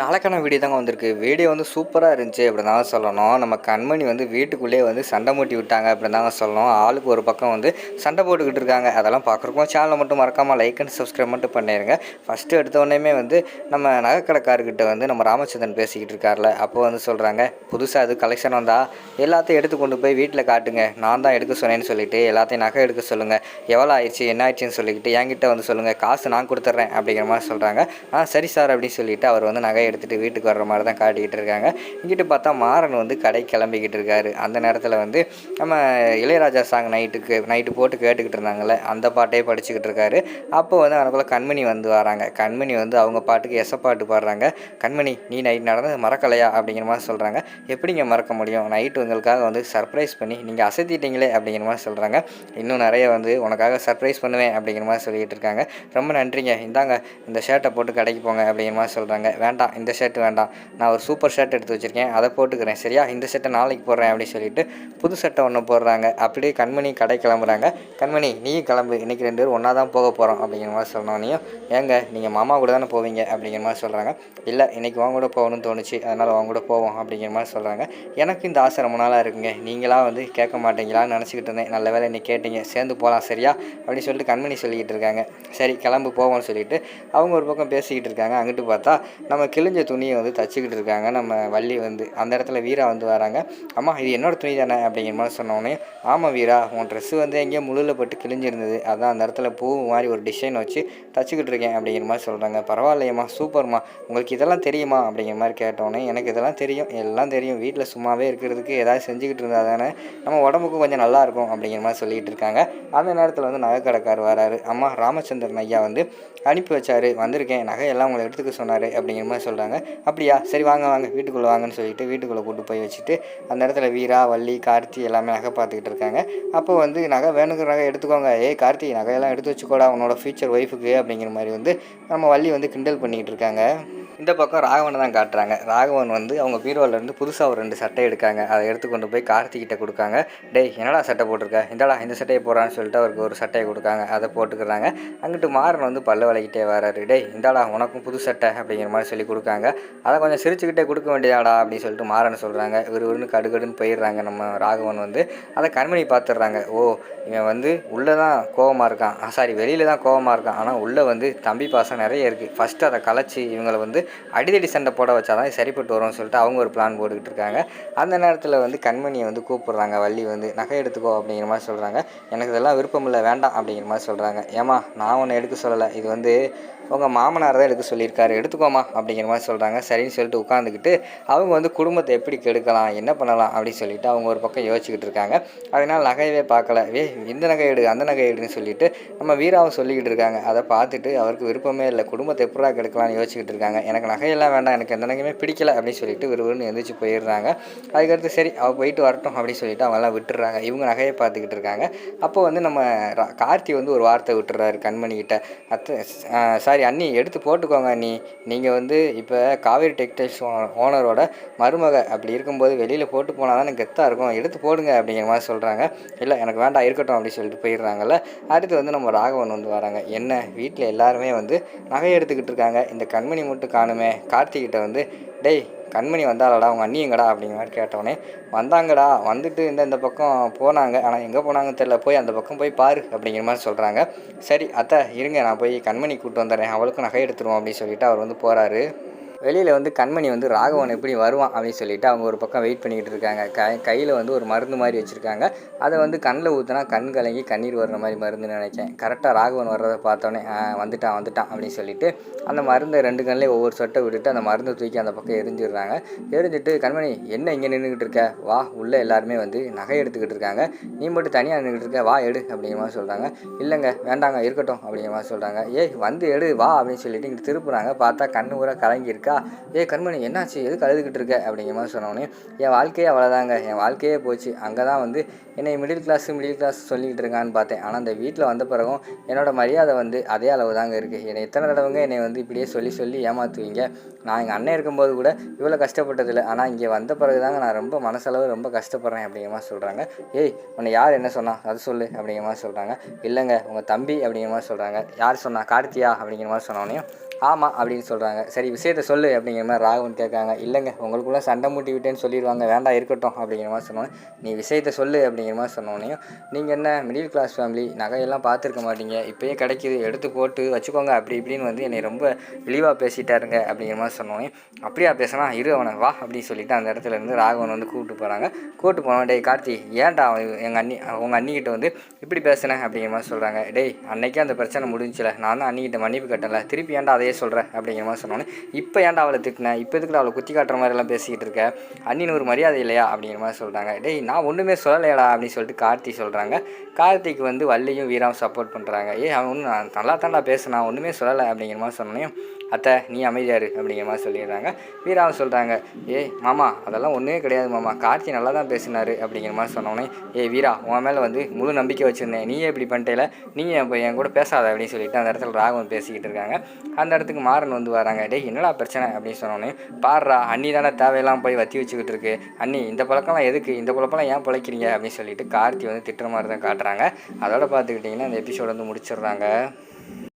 நாளைக்கான வீடியோ தாங்க வந்திருக்கு. வீடியோ வந்து சூப்பராக இருந்துச்சு அப்படின்னு தாங்க சொல்லணும். நம்ம கண்மணி வந்து வீட்டுக்குள்ளேயே வந்து சண்டை மூட்டி விட்டாங்க அப்படின்னு தாங்க சொல்லணும். ஆளுக்கு ஒரு பக்கம் வந்து சண்டை போட்டுக்கிட்டு இருக்காங்க. அதெல்லாம் பார்க்குறக்கும் சேனலை மட்டும் மறக்காமல் லைக் அண்ட் சப்ஸ்கிரைப் மட்டும் பண்ணிடுங்க ஃபஸ்ட்டு எடுத்த உடனே வந்து நம்ம நகைக்கடைக்காரர்கிட்ட வந்து நம்ம ராமச்சந்திரன் பேசிக்கிட்டு இருக்கார்ல. அப்போ வந்து சொல்கிறாங்க புதுசாக அது கலெக்ஷன் வந்தால் எல்லாத்தையும் எடுத்து கொண்டு போய் வீட்டில் காட்டுங்க. நான் தான் எடுக்க சொன்னேன்னு சொல்லிட்டு எல்லாத்தையும் நகை எடுக்க சொல்லுங்கள் எவ்வளோ ஆயிடுச்சு என்ன ஆயிடுச்சுன்னு சொல்லிக்கிட்டு என்கிட்ட வந்து சொல்லுங்கள் காசு நான் கொடுத்துட்றேன். அப்படிங்கிற மாதிரி சொல்கிறாங்க ஆ சரி சார். அப்படின்னு சொல்லிட்டு அவர் வந்து நகை எடுத்துகிட்டு வீட்டுக்கு வர்ற மாதிரி தான் காட்டிக்கிட்டு இருக்காங்க. இங்கிட்டு பார்த்தா மாறன் வந்து கடை கிளம்பிக்கிட்டு இருக்காரு. அந்த நேரத்தில் வந்து நம்ம இளையராஜா சாங் நைட்டுக்கு நைட்டு போட்டு கேட்டுக்கிட்டு இருந்தாங்கல்ல அந்த பாட்டையே படிச்சுக்கிட்டு இருக்காரு. அப்போ வந்து அவனுக்குள்ள கண்மணி வந்து வராங்க. கண்மணி வந்து அவங்க பாட்டுக்கு எச பாட்டு பாடுறாங்க. கண்மணி நீ நைட் நடந்தது மறக்கலையா? அப்படிங்கிற மாதிரி சொல்கிறாங்க எப்படிங்க மறக்க முடியும்? நைட்டு உங்களுக்காக வந்து சர்ப்ரைஸ் பண்ணி நீங்கள் அசத்திட்டீங்களே? அப்படிங்கிற மாதிரி சொல்கிறாங்க இன்னும் நிறைய வந்து உனக்காக சர்ப்ரைஸ் பண்ணுவேன் அப்படிங்கிற மாதிரி சொல்லிக்கிட்டு இருக்காங்க. ரொம்ப நன்றிங்க. இந்தாங்க இந்த ஷர்ட்டை போட்டு கடைக்கு போங்க அப்படிங்கிற மாதிரி சொல்கிறாங்க வேண்டாம் இந்த ஷர்ட் வேண்டாம். நான் ஒரு சூப்பர் ஷர்ட் எடுத்து வச்சுருக்கேன். அதை போட்டுக்கிறேன். சரியா? இந்த ஷர்ட்டை நாளைக்கு போடுறேன் அப்படின்னு சொல்லிட்டு புது சட்டை ஒன்று போடுறாங்க. அப்படியே கண்மணி கடை கிளம்புறாங்க. கண்மணி நீயும் கிளம்பு. இன்றைக்கி ரெண்டு பேரும் ஒன்றா தான் போக போகிறோம் அப்படிங்கிற மாதிரி சொன்னோனையும் ஏங்க நீங்கள் மாமா கூட தானே போவீங்க அப்படிங்கிற மாதிரி சொல்கிறாங்க இல்லை இன்றைக்கி வாங்க கூட போகணும்னு தோணுச்சு. அதனால் அவங்க கூட போவோம் அப்படிங்கிற மாதிரி சொல்கிறாங்க எனக்கு இந்த ஆசை ரொம்ப நாளாக இருக்குங்க. நீங்களாக வந்து கேட்க மாட்டீங்களான்னு நினச்சிக்கிட்டு இருந்தேன். நல்ல வேலை இன்னைக்கு கேட்டீங்க. சேர்ந்து போகலாம் சரியா? அப்படின்னு சொல்லிட்டு கண்மணி சொல்லிக்கிட்டு இருக்காங்க. சரி கிளம்பு போவோம்னு சொல்லிட்டு அவங்க ஒரு பக்கம் பேசிக்கிட்டு இருக்காங்க. அங்கிட்டு பார்த்தா நம்ம கிழிஞ்ச துணியை வந்து தச்சுக்கிட்டு இருக்காங்க. நம்ம வள்ளி வந்து அந்த இடத்துல வீரா வந்து வராங்க. அம்மா இது என்னோடய துணி தானே? அப்படிங்கிற மாதிரி சொன்னோடனே ஆமாம் வீரா உன் ட்ரெஸ்ஸு வந்து எங்கேயோ முள்ளில் பட்டு கிழிஞ்சிருந்தது. அதான் அந்த இடத்துல பூ மாதிரி ஒரு டிசைன் வச்சு தச்சுக்கிட்டு இருக்கேன் அப்படிங்கிற மாதிரி சொல்கிறாங்க பரவாயில்லையம்மா சூப்பர்மா உங்களுக்கு இதெல்லாம் தெரியுமா? அப்படிங்கிற மாதிரி கேட்டோன்னே எனக்கு இதெல்லாம் தெரியும். எல்லாம் தெரியும். வீட்டில் சும்மாவே இருக்கிறதுக்கு ஏதாவது செஞ்சுக்கிட்டு இருந்தால் தானே? நம்ம உடம்புக்கும் கொஞ்சம் நல்லாயிருக்கும் அப்படிங்கிற மாதிரி சொல்லிகிட்டு இருக்காங்க. அந்த நேரத்தில் வந்து நகைக்கடைக்கார் வராரு. அம்மா ராமச்சந்திரன் ஐயா வந்து அனுப்பி வச்சாரு. வந்திருக்கேன். நகையெல்லாம் உங்களை எடுத்துக்க சொன்னார் அப்படிங்கிற மாதிரி சொல்கிறாங்க அப்படியா? சரி வாங்க வாங்க. வீட்டுக்குள்ளே வாங்கன்னு சொல்லிட்டு வீட்டுக்குள்ளே கூட்டு போய் வச்சுட்டு அந்த இடத்துல வீரா வள்ளி கார்த்தி எல்லாமே நகை பார்த்துக்கிட்டு இருக்காங்க. அப்போ வந்து நகை வேணுங்கிற நகை எடுத்துக்கோங்க. ஏய் கார்த்தி நகையெல்லாம் எடுத்து வச்சுக்கோடா. உன்னோட ஃபியூச்சர் ஒய்ஃபுக்கு அப்படிங்கிற மாதிரி வந்து நம்ம வள்ளி வந்து கிண்டல் பண்ணிக்கிட்டு இருக்காங்க. இந்த பக்கம் ராகவனை தான் காட்டுறாங்க. ராகவன் வந்து அவங்க பீரோலேருந்து புதுசாக ஒரு ரெண்டு சட்டை எடுக்காங்க. அதை எடுத்து கொண்டு போய் கார்த்திகிட்ட கொடுக்காங்க. டேய் என்னடா சட்டை போட்டிருக்க? இந்தடா இந்த சட்டையை போடுறான்னு சொல்லிட்டு அவருக்கு ஒரு சட்டையை கொடுக்காங்க. அதை போட்டுக்கிறாங்க. அங்கிட்டு மாறன் வந்து பல்ல வளைக்கிட்டே வராரு. டேய் இந்தாடா உனக்கும் புது சட்டை அப்படிங்கிற மாதிரி சொல்லி கொடுக்காங்க. அதை கொஞ்சம் சிரிச்சுக்கிட்டே கொடுக்க வேண்டியதாடா அப்படின்னு சொல்லிட்டு மாறன் சொல்கிறாங்க இவர் ஒன்று கடுகடுன்னு போயிடுறாங்க நம்ம ராகவன் வந்து. அதை கண்மணி பார்த்துடுறாங்க ஓ இவன் வந்து உள்ளே தான் கோவமாக இருக்கான் சாரி வெளியில் தான் கோவமாக இருக்கான். ஆனால் உள்ளே வந்து தம்பி பாசம் நிறைய இருக்குது ஃபஸ்ட்டு அதை கலைச்சி இவங்களை வந்து அடிதடி சண்டை போட வச்சாதான் சரிப்பட்டு வரும்னு சொல்லிட்டு அவங்க ஒரு பிளான் போட்டுக்கிட்டு இருக்காங்க. அந்த நேரத்தில் வந்து கண்மணியை வந்து கூப்பிட்றாங்க. வள்ளி வந்து நகை எடுத்துக்கோ அப்படிங்கிற மாதிரி சொல்கிறாங்க எனக்கு இதெல்லாம் விருப்பம் இல்லை வேண்டாம் அப்படிங்கிற மாதிரி சொல்கிறாங்க ஏமா நான் ஒன்று எடுக்க சொல்லலை. இது வந்து உங்கள் மாமனார் தான் எடுக்க சொல்லியிருக்காரு. எடுத்துக்கோமா அப்படிங்கிற மாதிரி சொல்கிறாங்க சரின்னு சொல்லிட்டு உட்காந்துக்கிட்டு அவங்க வந்து குடும்பத்தை எப்படி கெடுக்கலாம் என்ன பண்ணலாம் அப்படின்னு சொல்லிட்டு அவங்க ஒரு பக்கம் யோசிச்சுக்கிட்டு இருக்காங்க. அதனால் நகையவே பார்க்கல. வே இந்த நகை எடு அந்த நகை எடுன்னு சொல்லிட்டு நம்ம வீராவும் சொல்லிக்கிட்டு இருக்காங்க. அதை பார்த்துட்டு அவருக்கு விருப்பமே இல்லை. குடும்பத்தை எப்படா கெடுக்கலாம்னு யோசிச்சுக்கிட்டு இருக்காங்க. எனக்கு நகையெல்லாம் வேண்டாம். எனக்கு எந்த நகையுமே பிடிக்கல. அப்படின்னு சொல்லிட்டு விறுவிறுன்னு எந்திரிச்சு போயிடுறாங்க. அதுக்கடுத்து சரி அவள் போயிட்டு வரட்டும் அப்படின்னு சொல்லிட்டு அவங்கெல்லாம் விட்டுறாங்க இவங்க நகையை பார்த்துக்கிட்டு இருக்காங்க. அப்போ வந்து நம்ம ரா- கார்த்தி வந்து ஒரு வார்த்தை விட்டுறாரு கண்மணிக்கிட்ட அத்தை சாரி அண்ணி எடுத்து போட்டுக்கோங்க அண்ணி. நீங்கள் வந்து இப்போ காவேரி டெக்ஸ்டைல்ஸ் ஓனரோட மருமக அப்படி இருக்கும்போது வெளியில் போட்டு போனால் தான் கெத்தாக இருக்கும். எடுத்து போடுங்க அப்படிங்கிற மாதிரி சொல்கிறாங்க இல்லை எனக்கு வேண்டாம் இருக்கட்டும் அப்படின்னு சொல்லிட்டு போயிடுறாங்கல்ல. அடுத்து வந்து நம்ம ராகவன் வந்து வராங்க. என்ன வீட்டில் எல்லாருமே வந்து நகை எடுத்துக்கிட்டு இருக்காங்க. இந்த கண்மணி மட்டும் காணுமே. கார்த்திகிட்ட வந்து டேய் கண்மணி வந்தாலடா அவங்க அண்ணியங்கடா அப்படிங்கிற மாதிரி கேட்டோடனே வந்தாங்கடா வந்துட்டு இந்த இந்த பக்கம் போனாங்க. ஆனால் எங்கே போனாங்கன்னு தெரில போய் அந்த பக்கம் போய் பாரு அப்படிங்கிற மாதிரி சொல்கிறாங்க சரி அத்தை இருங்க நான் போய் கண்மணி கூப்பிட்டு வந்துடுறேன் அவளுக்கும் நகை எடுத்துருவோம் அப்படின்னு சொல்லிட்டு அவர் வந்து போகிறாரு வெளியில் வந்து கண்மணி வந்து ராகவன் எப்படி வருவான் அப்படின்னு சொல்லிட்டு அவங்க ஒரு பக்கம் வெயிட் பண்ணிக்கிட்டு இருக்காங்க. க கையில் வந்து ஒரு மருந்து மாதிரி வச்சுருக்காங்க. அதை வந்து கண்ணில் ஊற்றினா கண் கலங்கி கண்ணீர் வர்ற மாதிரி மருந்துன்னு நினைக்கேன் கரெக்டாக ராகவன் வர்றதை பார்த்தோன்னே வந்துட்டான் வந்துட்டான் அப்படின்னு சொல்லிட்டு அந்த மருந்தை ரெண்டு கண்ணிலே ஒவ்வொரு சொட்டை விட்டுட்டு அந்த மருந்தை தூக்கி அந்த பக்கம் எரிஞ்சிடுறாங்க. எரிஞ்சிட்டு கண்மணி என்ன இங்கே நின்றுக்கிட்டு இருக்க? வா உள்ளே எல்லாருமே வந்து நகை எடுத்துக்கிட்டு இருக்காங்க. நீ மட்டும் தனியாக நின்றுக்கிட்டு இருக்க வா எடு அப்படிங்கிற மாதிரி சொல்கிறாங்க இல்லைங்க வேண்டாங்க இருக்கட்டும் அப்படிங்கிற மாதிரி சொல்கிறாங்க ஏய் வந்து எடு வா அப்படின்னு சொல்லிட்டு இங்கே திருப்புறாங்க. பார்த்தா கண்ணு ஊரா கலங்கி இருக்கா ஏ கண்மணி என்னாச்சு? எதுக்கு அழுதுகிட்டு இருக்க? அப்படிங்கிற மாதிரி சொன்னோடனே என் வாழ்க்கையே அவ்வளோதாங்க என் வாழ்க்கையே போச்சு. அங்கே தான் வந்து என்னை மிடில் கிளாஸ் மிடில் கிளாஸ் சொல்லிக்கிட்டு இருக்கான்னு பார்த்தேன். ஆனால் அந்த வீட்டில் வந்த பிறகும் என்னோட மரியாதை வந்து அதே அளவு தாங்க இருக்குது என்னை எத்தனை தடவைங்க என்னை வந்து இப்படியே சொல்லி சொல்லி ஏமாற்றுவீங்க நான் எங்கள் அண்ணன் இருக்கும்போது கூட இவ்வளோ கஷ்டப்பட்டதில்லை. ஆனால் இங்கே வந்த பிறகு தாங்க நான் ரொம்ப மனசளவு ரொம்ப கஷ்டப்படுறேன். அப்படிங்கிற மாதிரி சொல்கிறாங்க ஏய் உன்னை யார் என்ன சொன்னா? அது சொல்லு. அப்படிங்கிற மாதிரி சொல்கிறாங்க இல்லைங்க உங்கள் தம்பி. அப்படிங்கிற மாதிரி சொல்கிறாங்க யார் சொன்னா? கார்த்தியா? அப்படிங்கிற மாதிரி சொன்னோன்னே ஆமாம் அப்படின்னு சொல்கிறாங்க சரி விஷயத்த சொல்லு அப்படிங்கிற மாதிரி ராகவன் கேட்காங்க இல்லைங்க உங்களுக்குள்ளே சண்டை மூட்டி விட்டேன்னு சொல்லிடுவாங்க. வேண்டாம் இருக்கட்டும் அப்படிங்கிற மாதிரி சொன்னோன்னே நீ விஷயத்த சொல்லு அப்படிங்கிற மாதிரி சொன்னோடனையும் நீங்கள் என்ன மிடில் கிளாஸ் ஃபேமிலி நகையெல்லாம் பார்த்துருக்க மாட்டீங்க. இப்போயே கிடைக்கிது எடுத்து போட்டு வச்சுக்கோங்க அப்படி இப்படின்னு வந்து என்னை ரொம்ப இழிவாக பேசிட்டாருங்க அப்படிங்கிற மாதிரி சொன்னோன்னே அப்படியா பேசினா இரு அவனை வா அப்படின்னு சொல்லிட்டு அந்த இடத்துல இருந்து ராகவன் வந்து கூப்பிட்டு போகிறாங்க கூப்பிட்டு போனோம் டேய் கார்த்தி ஏன்டா அவன் எங்கள் அண்ணி உங்கள் அண்ணிக்கிட்ட வந்து இப்படி பேசுனேன் அப்படிங்கிற மாதிரி சொல்கிறாங்க டேய் அன்னைக்கே அந்த பிரச்சனை முடிஞ்சில நான் தான் அண்ணிக்கிட்ட மன்னிப்பு கட்டலை திருப்பி ஏன்டா அதையே சொல்கிறேன் அப்படிங்கிற மாதிரி சொன்னோன்னே இப்போ ஏன்டா அவளை திட்டினேன் இப்போ எதுக்குடா அவளை குத்தி காட்டுற மாதிரிலாம் பேசிக்கிட்டு இருக்க? அண்ணின்னு ஒரு மரியாதை இல்லையா? அப்படிங்கிற மாதிரி சொல்கிறாங்க டேய் நான் ஒன்றுமே சொல்லலையாடா அப்படின்னு சொல்லிட்டு கார்த்தி சொல்கிறாங்க கார்த்திக்கு வந்து வள்ளியும் வீராவும் சப்போர்ட் பண்ணுறாங்க ஏய் அவன் ஒன்றும் நான் நல்லா தான்டா பேசினான். ஒன்றுமே சொல்லலை அப்படிங்கிற மாதிரி சொன்னோன்னே அத்தை நீ அமைதியாரு அப்படிங்கிற மாதிரி சொல்லிடுறாங்க. வீராவும் சொல்கிறாங்க ஏய் மாமா அதெல்லாம் ஒன்றுமே கிடையாது மாமா. கார்த்தி நல்லா தான் பேசினாரு அப்படிங்கிற மாதிரி சொன்னோன்னே ஏய் வீரா உன் மேலே வந்து முழு நம்பிக்கை வச்சுருந்தேன். நீயே இப்படி பண்ணிட்டேல நீ இப்போ என் கூட பேசாத அப்படின்னு சொல்லிட்டு அந்த இடத்துல ராகவன் பேசிக்கிட்டு இருக்காங்க. அந்த இடத்துக்கு மாறன் வந்து வராங்க டேய் என்னடா பிரச்சனை? அப்படின்னு சொன்னோன்னே பாடுறா அண்ணி தானே தேவையெல்லாம் போய் வத்தி வச்சுக்கிட்டு இருக்கு. அண்ணி இந்த பழக்கம்லாம் எதுக்கு? இந்த பழக்கம்லாம் ஏன் பிழைக்கிறீங்க? அப்படின்னு சொல்லிட்டு கார்த்தி வந்து திட்டுற மாதிரி தான் காட்டுறாங்க. அதோட பார்த்துக்கிட்டிங்கன்னா அந்த எபிசோட் வந்து முடிச்சிடுறாங்க.